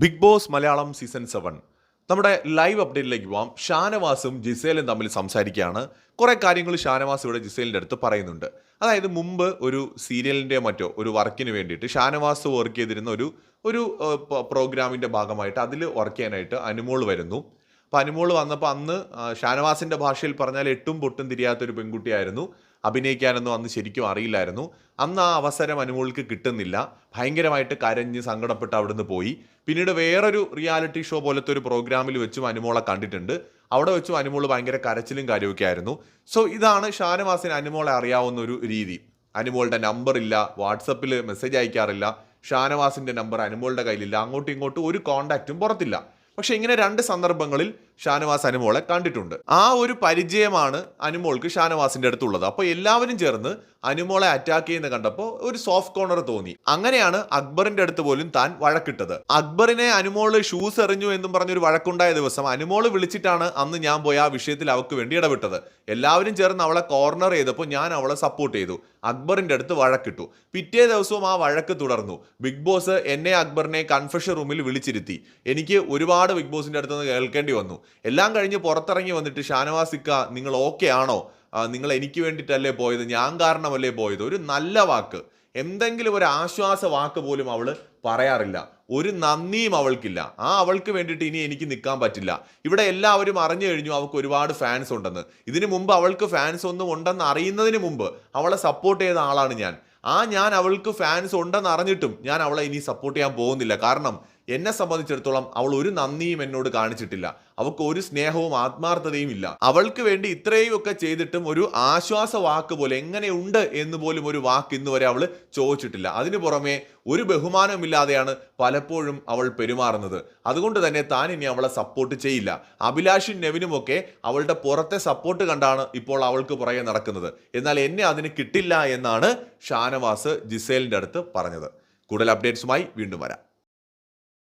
Bigg Boss Malayalam season seven. നമ്മുടെ live അപ്ഡേറ്റിലേക്ക് പോവാം. ഷാനവാസും ജിസേലും തമ്മിൽ സംസാരിക്കുകയാണ്. കുറേ കാര്യങ്ങൾ ഷാനവാസ് ഇവിടെ ജിസേലിന്റെ അടുത്ത് പറയുന്നുണ്ട്. അതായത് മുമ്പ് ഒരു സീരിയലിന്റെ മറ്റോ ഒരു വർക്കിന് വേണ്ടിയിട്ട് ഷാനവാസ് വർക്ക് ചെയ്തിരുന്ന ഒരു ഒരു പ്രോഗ്രാമിന്റെ ഭാഗമായിട്ട് അതിൽ വർക്ക് ചെയ്യാനായിട്ട് അനുമോൾ വരുന്നു. അപ്പോൾ അനുമോൾ വന്നപ്പോൾ അന്ന് ഷാനവാസിന്റെ ഭാഷയിൽ പറഞ്ഞാൽ എട്ടും പൊട്ടും തിരിയാത്തൊരു പെൺകുട്ടിയായിരുന്നു. അഭിനയിക്കാനൊന്നും അന്ന് ശരിക്കും അറിയില്ലായിരുന്നു. അന്ന് ആ അവസരം അനുമോൾക്ക് കിട്ടുന്നില്ല. ഭയങ്കരമായിട്ട് കരഞ്ഞ് സങ്കടപ്പെട്ട് അവിടുന്ന് പോയി. പിന്നീട് വേറൊരു റിയാലിറ്റി ഷോ പോലത്തെ ഒരു പ്രോഗ്രാമിൽ വെച്ചും അനുമോളെ കണ്ടിട്ടുണ്ട്. അവിടെ വെച്ചും അനുമോൾ ഭയങ്കര കരച്ചിലും കാര്യമൊക്കെ ആയിരുന്നു. സോ ഇതാണ് ഷാനവാസിന് അനുമോളെ അറിയാവുന്ന ഒരു രീതി. അനുമോളുടെ നമ്പർ ഇല്ല വാട്സപ്പിൽ മെസ്സേജ് അയക്കാറില്ല ഷാനവാസിന്റെ നമ്പർ അനുമോളുടെ കയ്യിലില്ല അങ്ങോട്ടും ഇങ്ങോട്ടും ഒരു കോണ്ടാക്റ്റും പുറത്തില്ല. പക്ഷേ ഇങ്ങനെ രണ്ട് സന്ദർഭങ്ങളിൽ ഷാനവാസ് അനുമോളെ കണ്ടിട്ടുണ്ട്. ആ ഒരു പരിചയമാണ് അനുമോൾക്ക് ഷാനവാസിന്റെ അടുത്തുള്ളത്. അപ്പോൾ എല്ലാവരും ചേർന്ന് അനുമോളെ അറ്റാക്ക് ചെയ്യുന്ന കണ്ടപ്പോൾ ഒരു സോഫ്റ്റ് കോർണർ തോന്നി. അങ്ങനെയാണ് അക്ബറിന്റെ അടുത്ത് പോലും താൻ വഴക്കിട്ടത്. അക്ബറിനെ അനുമോൾ ഷൂസ് എറിഞ്ഞു എന്നും പറഞ്ഞൊരു വഴക്കുണ്ടായ ദിവസം അനുമോൾ വിളിച്ചിട്ടാണ് അന്ന് ഞാൻ പോയി ആ വിഷയത്തിൽ അവൾക്ക് വേണ്ടി ഇടപെട്ടത്. എല്ലാവരും ചേർന്ന് അവളെ കോർണർ ചെയ്തപ്പോൾ ഞാൻ അവളെ സപ്പോർട്ട് ചെയ്തു. അക്ബറിന്റെ അടുത്ത് വഴക്കിട്ടു. പിറ്റേ ദിവസവും ആ വഴക്ക് തുടർന്നു. ബിഗ് ബോസ് എന്നെ അക്ബറിനെ കൺഫഷൻ റൂമിൽ വിളിച്ചിരുത്തി. എനിക്ക് ഒരുപാട് ബിഗ് ബോസിന്റെ അടുത്ത് നിന്ന് കേൾക്കേണ്ടി വന്നു. എല്ലാം കഴിഞ്ഞ് പുറത്തിറങ്ങി വന്നിട്ട് ഷാനവാസിക്ക നിങ്ങൾ ഓക്കെ ആണോ? നിങ്ങൾ എനിക്ക് വേണ്ടിയിട്ടല്ലേ പോയത്? ഞാൻ കാരണമല്ലേ പോയത്? ഒരു നല്ല വാക്ക്. എന്തെങ്കിലും ഒരു ആശ്വാസ വാക്ക് പോലും അവൾ പറയാറില്ല. ഒരു നന്ദിയും അവൾക്കില്ല. ആ അവൾക്ക് വേണ്ടിയിട്ട് ഇനി എനിക്ക് നിൽക്കാൻ പറ്റില്ല. ഇവിടെ എല്ലാവരും അറിഞ്ഞു കഴിഞ്ഞു അവൾക്ക് ഒരുപാട് ഫാൻസ് ഉണ്ടെന്ന്. ഇതിനു മുമ്പ് അവൾക്ക് ഫാൻസ് ഒന്നും ഉണ്ടെന്ന് അറിയുന്നതിന് മുമ്പ് അവളെ സപ്പോർട്ട് ചെയ്ത ആളാണ് ഞാൻ. ആ ഞാൻ അവൾക്ക് ഫാൻസ് ഉണ്ടെന്ന് അറിഞ്ഞിട്ടും ഞാൻ അവളെ ഇനി സപ്പോർട്ട് ചെയ്യാൻ പോകുന്നില്ല. കാരണം എന്നെ സംബന്ധിച്ചിടത്തോളം അവൾ ഒരു നന്ദിയും എന്നോട് കാണിച്ചിട്ടില്ല. അവൾക്ക് ഒരു സ്നേഹവും ആത്മാർത്ഥതയും ഇല്ല. അവൾക്ക് വേണ്ടി ഇത്രയും ഒക്കെ ചെയ്തിട്ടും ഒരു ആശ്വാസ വാക്ക് പോലെ എങ്ങനെയുണ്ട് എന്ന് പോലും ഒരു വാക്ക് ഇന്ന് വരെ അവൾ ചോദിച്ചിട്ടില്ല. അതിനു പുറമെ ഒരു ബഹുമാനമില്ലാതെയാണ് പലപ്പോഴും അവൾ പെരുമാറുന്നത്. അതുകൊണ്ട് തന്നെ താൻ ഇനി അവളെ സപ്പോർട്ട് ചെയ്യില്ല. അഭിലാഷും നെവിനുമൊക്കെ അവളുടെ പുറത്തെ സപ്പോർട്ട് കണ്ടാണ് ഇപ്പോൾ അവൾക്ക് പുറകെ നടക്കുന്നത്. എന്നാൽ എന്നെ അതിന് കിട്ടില്ല എന്നാണ് ഷാനവാസ് ജിസേലിന്റെ അടുത്ത് പറഞ്ഞത്. കൂടുതൽ അപ്ഡേറ്റ്സുമായി വീണ്ടും വരാം.